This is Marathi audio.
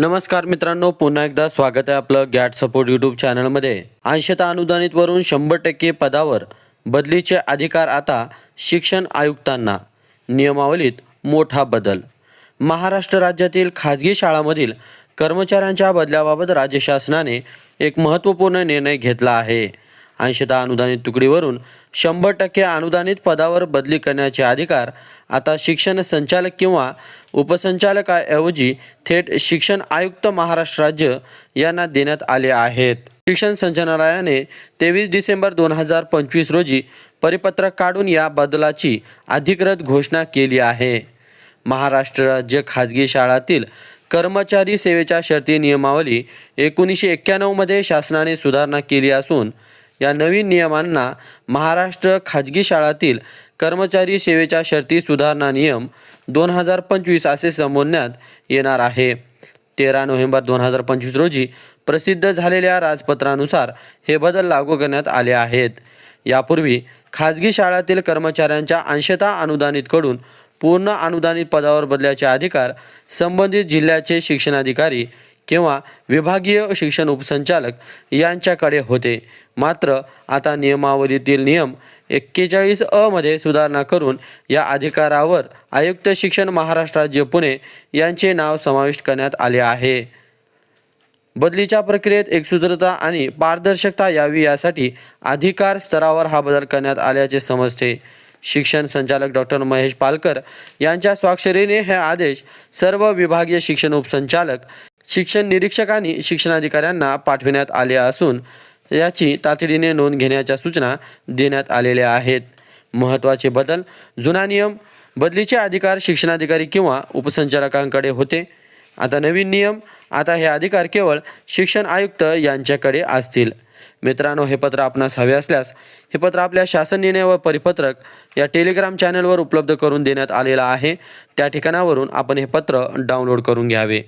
नमस्कार मित्रांनो पुन्हा एकदा स्वागत आहे आपलं गॅट सपोर्ट यूट्यूब चॅनलमध्ये अंशतः अनुदानित वरून शंभर टक्के पदावर बदलीचे अधिकार आता शिक्षण आयुक्तांना. नियमावलीत मोठा बदल. महाराष्ट्र राज्यातील खाजगी शाळांमधील कर्मचाऱ्यांच्या बदल्याबाबत राज्य शासनाने एक महत्त्वपूर्ण निर्णय घेतला आहे. अंशतः अनुदानित तुकडीवरून शंभर टक्के अनुदानित पदावर बदली करण्याचे अधिकार आता शिक्षण संचालक किंवा उपसंचालकाऐवजी थेट शिक्षण आयुक्त महाराष्ट्र राज्य यांना देण्यात आले आहेत. शिक्षण संचालनालयाने तेवीस डिसेंबर दोन हजार पंचवीस रोजी परिपत्रक काढून या बदलाची अधिकृत घोषणा केली आहे. महाराष्ट्र राज्य खाजगी शाळातील कर्मचारी सेवेच्या शर्ती नियमावली एकोणीसशे एक्क्याण्णवमध्ये शासनाने सुधारणा केली असून या नवीन नियमांना महाराष्ट्र खाजगी शाळातील कर्मचारी सेवेच्या शर्ती सुधारणा नियम दोन हजार पंचवीस असे संबोधण्यात येणार आहे. तेरा नोव्हेंबर दोन हजार पंचवीस रोजी प्रसिद्ध झालेल्या राजपत्रानुसार हे बदल लागू करण्यात आले आहेत. यापूर्वी खाजगी शाळातील कर्मचाऱ्यांच्या अंशतः अनुदानितकडून पूर्ण अनुदानित पदावर बदल्याचे अधिकार संबंधित जिल्ह्याचे शिक्षणाधिकारी किंवा विभागीय शिक्षण उपसंचालक यांच्याकडे होते. मात्र आता नियमावलीतील नियम एक्केचाळीस अ मध्ये सुधारणा करून या अधिकारावर आयुक्त शिक्षण महाराष्ट्र राज्य पुणे यांचे नाव समाविष्ट करण्यात आले आहे. बदलीच्या प्रक्रियेत एकसूत्रता आणि पारदर्शकता यावी यासाठी अधिकार स्तरावर हा बदल करण्यात आल्याचे समजते. शिक्षण संचालक डॉक्टर महेश पालकर यांच्या स्वाक्षरीने हे आदेश सर्व विभागीय शिक्षण उपसंचालक शिक्षण निरीक्षक आणि शिक्षणाधिकाऱ्यांना पाठविण्यात आले असून याची तातडीने नोंद घेण्याच्या सूचना देण्यात आलेल्या आहेत. महत्त्वाचे बदल जुना नियम बदलीचे अधिकार शिक्षणाधिकारी किंवा उपसंचालकांकडे होते. आता नवीन नियम आता हे अधिकार केवळ शिक्षण आयुक्त यांच्याकडे असतील. मित्रांनो हे पत्र आपणास हवे असल्यास हे पत्र आपल्या शासन निर्णय व परिपत्रक या टेलिग्राम चॅनलवर उपलब्ध करून देण्यात आलेलं आहे. त्या ठिकाणावरून आपण हे पत्र डाउनलोड करून घ्यावे.